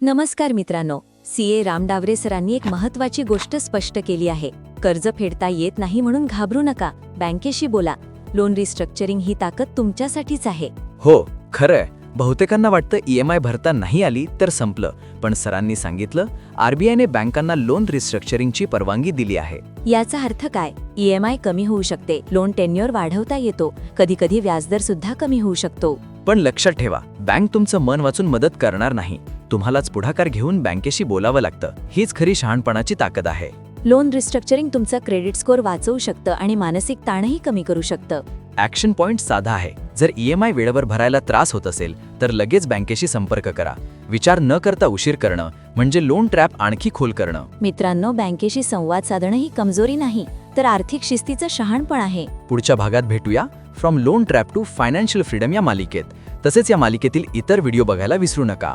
नमस्कार मित्रांनो सीए राम डावरे सरांनी एक महत्वाची गोष्ट स्पष्ट केली आहे. कर्ज फेडता येत नाही म्हणून घाबरू नका. बँकेशी बोला. लोन रिस्ट्रक्चरिंग ही ताकद तुमच्यासाठीच आहे. हो खरंय. बहुतेकांना वाटतं ई एम आय भरता नाही आली तर संपलं. पण सरांनी सांगितलं आरबीआयने बँकांना लोन रिस्ट्रक्चरिंगची परवानगी दिली आहे. याचा अर्थ काय? ईएमआय कमी होऊ शकते. लोन टेन्युअर वाढवता येतो. कधी कधी व्याजदर सुद्धा कमी होऊ शकतो. पण लक्षात ठेवा बँक तुमचं मन वाचून मदत करणार नाही. तुम्हालाच पुढाकार घेऊन बँकेशी बोलावं लागतं. हीच खरी शहाणपणाची ताकद आहे. लोन रिस्ट्रक्चरिंग तुमचा क्रेडिट स्कोअर वाचवू शकतं आणि मानसिक ताणही कमी करू शकतं. ॲक्शन पॉइंट साधा आहे. जर ई एम आय वेळेवर भरायला त्रास होत असेल तर लगेच बँकेशी संपर्क करा. विचार न करता उशीर करणं म्हणजे लोन ट्रॅप आणखी खोल करणं. मित्रांनो बँकेशी संवाद साधणं ही कमजोरी नाही तर आर्थिक शिस्तीचं शहाणपण आहे. पुढच्या भागात भेटूया. From loan trap to financial freedom या मालिकेत. तसेच या मालिकेतील इतर व्हिडिओ बघायला विसरू नका.